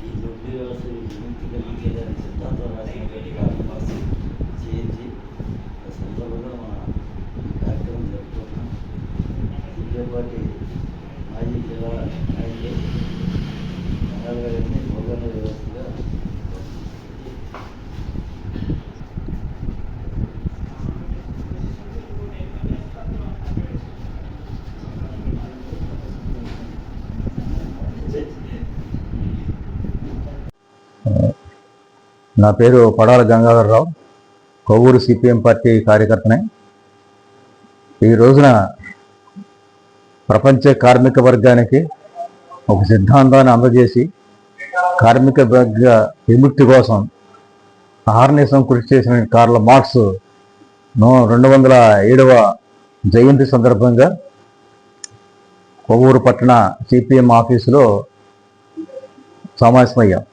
ఈ దొడ్డి వ్యవస్థ విముక్తి కలిగించేదానికి సిద్ధాంతం రాసినటువంటి కార్ల్ చేయించి ఆ సందర్భంగా మన ఈ కార్యక్రమం జరుపుకుంటున్నాం మాజీ జిల్లా నాయకులు రంగాల గారిని భోగన నా పేరు పడాల గంగాధరరావు. కొవ్వూరు సిపిఎం పార్టీ కార్యకర్తనే. ఈ రోజున ప్రపంచ కార్మిక వర్గానికి ఒక సిద్ధాంతాన్ని అందజేసి కార్మిక వర్గ విముక్తి కోసం ఆహర్నిసం కృషి చేసిన కార్ల మార్క్స్ రెండు వందల ఏడవ జయంతి సందర్భంగా కొవ్వూరు పట్టణ సిపిఎం ఆఫీసులో సమావేశమయ్యాం.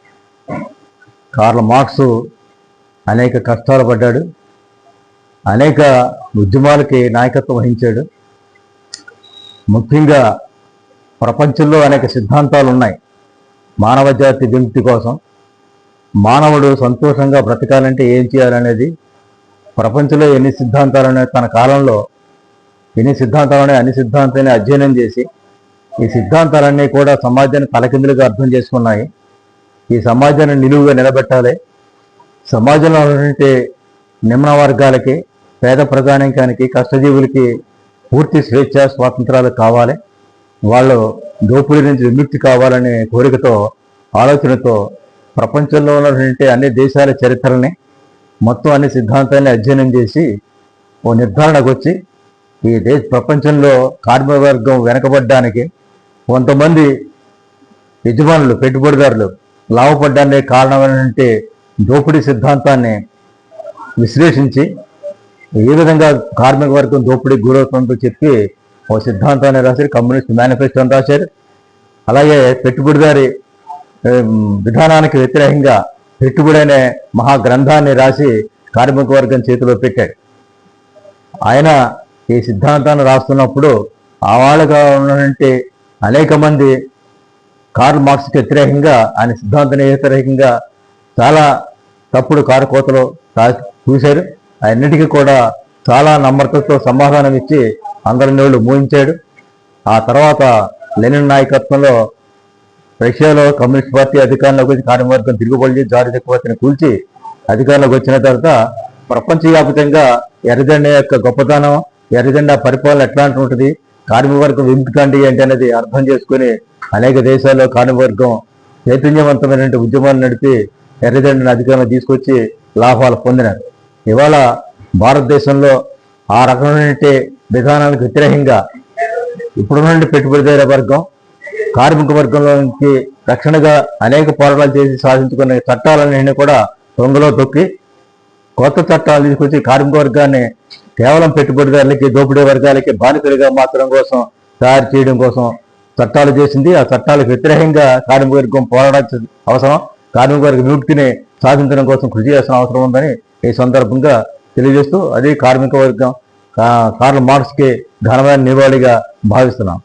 కార్ల మార్క్స్ అనేక కష్టాలు పడ్డాడు. అనేక ఉద్యమాలకి నాయకత్వం వహించాడు. ముఖ్యంగా ప్రపంచంలో అనేక సిద్ధాంతాలు ఉన్నాయి. మానవ జాతి విముక్తి కోసం మానవుడు సంతోషంగా బ్రతకాలంటే ఏం చేయాలనేది ప్రపంచంలో ఎన్ని సిద్ధాంతాలు ఉన్నాయి తన కాలంలో ఎన్ని సిద్ధాంతాలు ఉన్నాయి అన్ని సిద్ధాంతాన్ని అధ్యయనం చేసి ఈ సిద్ధాంతాలన్నీ కూడా సమాజాన్ని తలకిందులుగా అర్థం చేసుకున్నాయి. ఈ సమాజాన్ని నిలువుగా నిలబెట్టాలి. సమాజంలో ఉన్నటువంటి నిమ్న వర్గాలకి పేద ప్రజానికానికి కష్టజీవులకి పూర్తి స్వేచ్ఛ స్వాతంత్రాలు కావాలి. వాళ్ళు దోపిడీ నుంచి విముక్తి కావాలనే కోరికతో ఆలోచనతో ప్రపంచంలో ఉన్నటువంటి అన్ని దేశాల చరిత్రని మొత్తం అన్ని సిద్ధాంతాన్ని అధ్యయనం చేసి ఓ నిర్ధారణకు వచ్చి ఈ దేశ ప్రపంచంలో కార్మిక వర్గం వెనకబడ్డానికి కొంతమంది యజమానులు పెట్టుబడిదారులు లాభపడ్డానికి కారణమైనటువంటి దోపిడీ సిద్ధాంతాన్ని విశ్లేషించి ఏ విధంగా కార్మిక వర్గం దోపిడీ గురవుతుందో చెప్పి ఓ సిద్ధాంతాన్ని రాశారు కమ్యూనిస్ట్ మేనిఫెస్టోని రాశారు. అలాగే పెట్టుబడిదారి విధానానికి వ్యతిరేకంగా పెట్టుబడి అనే మహా గ్రంథాన్ని రాసి కార్మిక వర్గం చేతిలో పెట్టాడు ఆయన ఈ సిద్ధాంతాన్ని రాస్తున్నప్పుడు ఆ వాళ్ళగా ఉన్నటువంటి అనేక మంది కార్ల్ మార్క్స్కి వ్యతిరేకంగా ఆయన సిద్ధాంతం వ్యతిరేకంగా చాలా తప్పుడు కారకోతలు చూశారు. అన్నిటికీ కూడా చాలా నమ్రతతో సమాధానం ఇచ్చి అందరి నోళ్ళు మూయించాడు. ఆ తర్వాత లెనిన్ నాయకత్వంలో రష్యాలో కమ్యూనిస్ట్ పార్టీ అధికారంలోకి వచ్చి కార్యవర్గం తిరుగుబడి జారీ చక్రవర్తిని కూల్చి అధికారంలోకి వచ్చిన తర్వాత ప్రపంచవ్యాప్తంగా ఎర్రజెండ యొక్క గొప్పతనం ఎర్రజెండ పరిపాలన ఎట్లాంటి ఉంటుంది కార్మిక వర్గం విముక్తి అంటే ఏంటి అనేది అర్థం చేసుకుని అనేక దేశాల్లో కార్మిక వర్గం చైతన్యవంతమైనటువంటి ఉద్యమాలు నడిపి ఎర్రదండని అధికారంలో తీసుకొచ్చి లాభాలు పొందినారు. ఇవాళ భారతదేశంలో ఆ రకమైనటువంటి విధానాలకు వ్యతిరేకంగా ఇప్పుడున్నటువంటి పెట్టుబడిదార వర్గం కార్మిక వర్గంలోకి రక్షణగా అనేక పోరాటాలు చేసి సాధించుకున్న చట్టాలన్నీ కూడా దొంగలో తొక్కి కొత్త చట్టాలు తీసుకొచ్చి కార్మిక వర్గాన్ని కేవలం పెట్టుబడిదారులకి దోపిడీ వర్గాలకి బానిసలుగా మార్చడం కోసం తయారు చేయడం కోసం చట్టాలు చేసింది. ఆ చట్టాలకు వ్యతిరేకంగా కార్మిక వర్గం పోరాడాల్సిన అవసరం. కార్మిక వర్గ విముక్తిని సాధించడం కోసం కృషి చేసిన అవసరం ఉందని ఈ సందర్భంగా తెలియజేస్తూ అది కార్మిక వర్గం కార్ల మార్క్స్కి ఘనమైన నివాళిగా భావిస్తున్నాం.